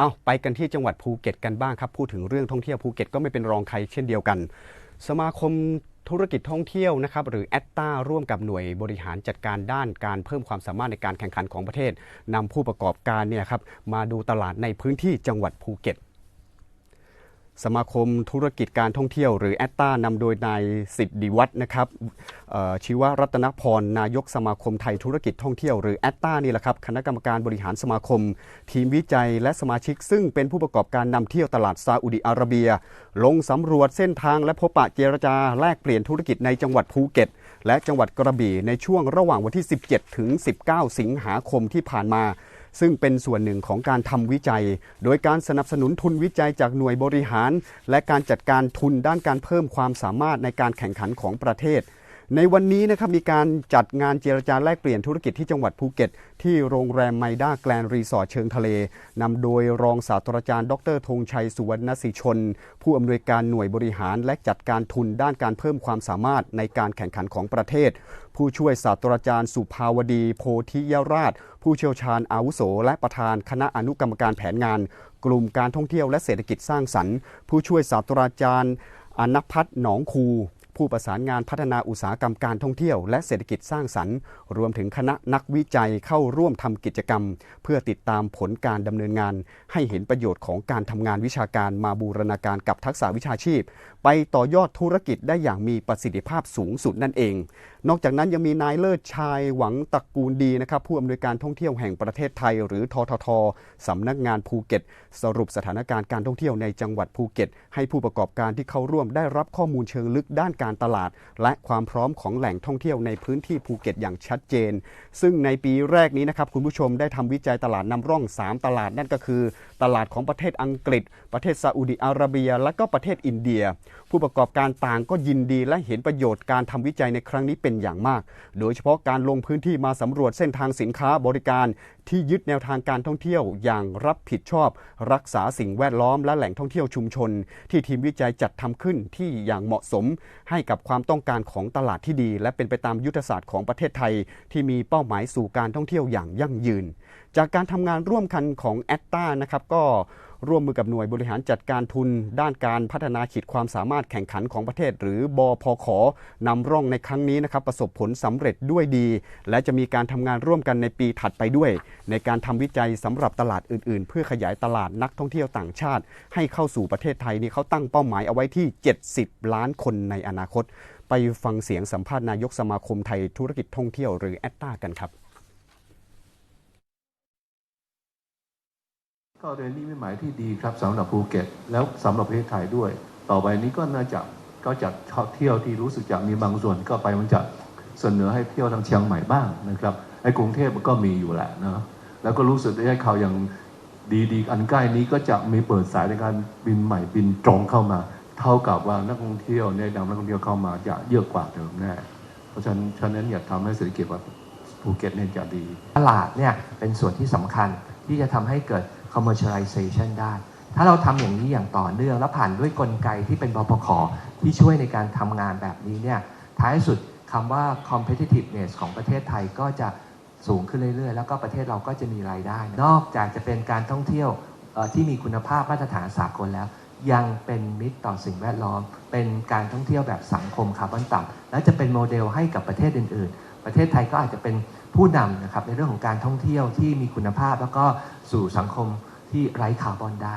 เอาไปกันที่จังหวัดภูเก็ตกันบ้างครับ พูดถึงเรื่องท่องเที่ยวภูเก็ตก็ไม่เป็นรองใครเช่นเดียวกัน สมาคมธุรกิจท่องเที่ยวนะครับหรือแอตตาร่วมกับหน่วยบริหารจัดการด้านการเพิ่มความสามารถในการแข่งขันของประเทศนำผู้ประกอบการเนี่ยครับมาดูตลาดในพื้นที่จังหวัดภูเก็ต สมาคมธุรกิจการท่องเที่ยว หรือแอตตานำโดยนายสิทธิวัฒน์นะครับชีวรัตนพร นายกสมาคมไทยธุรกิจท่องเที่ยวหรือแอตตานี่แหละครับ คณะกรรมการบริหารสมาคม ทีมวิจัยและสมาชิก ซึ่งเป็นผู้ประกอบการนำเที่ยวตลาดซาอุดิอาระเบีย ลงสำรวจเส้นทางและพบปะเจรจาแลกเปลี่ยนธุรกิจในจังหวัดภูเก็ต และจังหวัดกระบี่ในช่วงระหว่างวันที่ 17 ถึง 19 สิงหาคมที่ผ่านมา ซึ่งเป็นส่วนหนึ่งของการทำวิจัย โดยการสนับสนุนทุนวิจัยจากหน่วยบริหาร และการจัดการทุนด้านการเพิ่มความสามารถในการแข่งขันของประเทศ ในวันนี้นะครับมีการจัดงานเจรจาแลกเปลี่ยนธุรกิจที่จังหวัดภูเก็ต ที่โรงแรมไมด้าแกลนรีสอร์ทเชิงทะเล นำโดยรองศาสตราจารย์ ดรธงชัยสุวรรณศิชน ผู้อำนวยการหน่วยบริหารและจัดการทุนด้านการเพิ่มความสามารถในการแข่งขันของประเทศ ผู้ช่วยศาสตราจารย์สุภาวดี โพธิยราช ผู้เชี่ยวชาญอาวุโส และประธานคณะอนุกรรมการแผนงาน กลุ่มการท่องเที่ยวและเศรษฐกิจสร้างสรรค์ ผู้ช่วยศาสตราจารย์อนัพัฒน์หนองคู ผู้ประสานงานพัฒนาอุตสาหกรรมการท่องเที่ยว และเศรษฐกิจสร้างสรรค์ รวมถึงคณะนักวิจัยเข้าร่วมทำกิจกรรม เพื่อติดตามผลการดำเนินงาน ให้เห็นประโยชน์ของการทำงานวิชาการมาบูรณาการกับทักษะวิชาชีพ ไปต่อยอดธุรกิจได้อย่างมีประสิทธิภาพสูงสุดนั่นเอง นอกจากนั้นยังมีนายเลิศชายหวังตระกูลดีนะครับผู้อำนวยการท่องเที่ยวแห่งประเทศไทย หรือทททสำนักงานภูเก็ต สรุปสถานการณ์การท่องเที่ยวในจังหวัดภูเก็ต ให้ผู้ประกอบการที่เข้าร่วมได้รับข้อมูลเชิงลึกด้านการการตลาด และความพร้อมของแหล่งท่องเที่ยวในพื้นที่ภูเก็ตอย่างชัดเจน ซึ่งในปีแรกนี้นะครับคุณผู้ชมได้ทำวิจัยตลาดนำร่อง 3 ตลาดนั่นก็คือ ตลาดของประเทศอังกฤษ ประเทศซาอุดิอาระเบีย และก็ประเทศอินเดีย ผู้ประกอบการต่างก็ยินดีและเห็นประโยชน์การทำวิจัยในครั้งนี้เป็นอย่างมาก โดยเฉพาะการลงพื้นที่มาสำรวจเส้นทางสินค้าบริการที่ยึดแนวทางการท่องเที่ยวอย่างรับผิดชอบ รักษาสิ่งแวดล้อมและแหล่งท่องเที่ยวชุมชน ที่ทีมวิจัยจัดทำขึ้นที่อย่างเหมาะสม ให้กับความต้องการของตลาดที่ดี และเป็นไปตามยุทธศาสตร์ของประเทศไทย ที่มีเป้าหมายสู่การท่องเที่ยวอย่างยั่งยืน จากการทำงานร่วมกันของแอตตานะครับก็ ร่วมมือกับหน่วยบริหารจัดการทุน ด้านการพัฒนาขีดความสามารถแข่งขันของประเทศ หรือบอพขนำร่องในครั้งนี้นะครับประสบผลสำเร็จด้วยดี และจะมีการทำงานร่วมกันในปีถัดไปด้วย ในการทำวิจัยสำหรับตลาดอื่น ๆ เพื่อขยายตลาดนักท่องเที่ยวต่างชาติ ให้เข้าสู่ประเทศไทยนี่เขาตั้งเป้าหมายเอาไว้ที่ 70 ล้านคนในอนาคต ไปฟังเสียงสัมภาษณ์นายกสมาคมไทยธุรกิจท่องเที่ยวหรือแอตตากันครับ ก็เป็นนิมิตหมายที่ดีครับสำหรับภูเก็ต แล้วสำหรับประเทศไทยด้วย ต่อไปนี้ก็น่าจะก็จะเที่ยวที่รู้สึกจะมีบางส่วนก็ไปมันจะเสนอให้เที่ยวทางเชียงใหม่บ้างนะครับไอ้กรุงเทพมันก็มีอยู่แหละนะแล้วก็รู้สึกได้ข่าวอย่างดีๆ อันใกล้นี้ก็จะมีเปิดสายในการบินใหม่บินตรงเข้ามา เท่ากับว่านักท่องเที่ยวเนี่ยนำนักท่องเที่ยวเข้ามาจะเยอะกว่าเดิมแน่เพราะฉะนั้นฉะนั้นอยากทำให้เศรษฐกิจว่าภูเก็ตเนี่ยจะดี ตลาดเนี่ยเป็นส่วนที่สำคัญ ที่จะทำให้เกิด commercialization ได้ ถ้าเราทำอย่างนี้อย่างต่อเนื่อง แล้วผ่านด้วยกลไกที่เป็นบพขที่ช่วยในการทำงานแบบนี้เนี่ยท้ายสุดคำว่า competitiveness ของประเทศไทยก็จะสูงขึ้นเรื่อยๆ แล้วก็ประเทศเราก็จะมีรายได้ นอกจากจะเป็นการท่องเที่ยวที่มีคุณภาพมาตรฐานสากลแล้ว ยังเป็นมิตรต่อสิ่งแวดล้อม เป็นการท่องเที่ยวแบบสังคมคาร์บอนต่ำและจะเป็นโมเดลให้กับประเทศอื่น ๆ ประเทศไทยก็อาจจะเป็น ผู้นำนะครับในเรื่องของการท่องเที่ยวที่มีคุณภาพ แล้วก็สู่สังคมที่ไร้คาร์บอนได้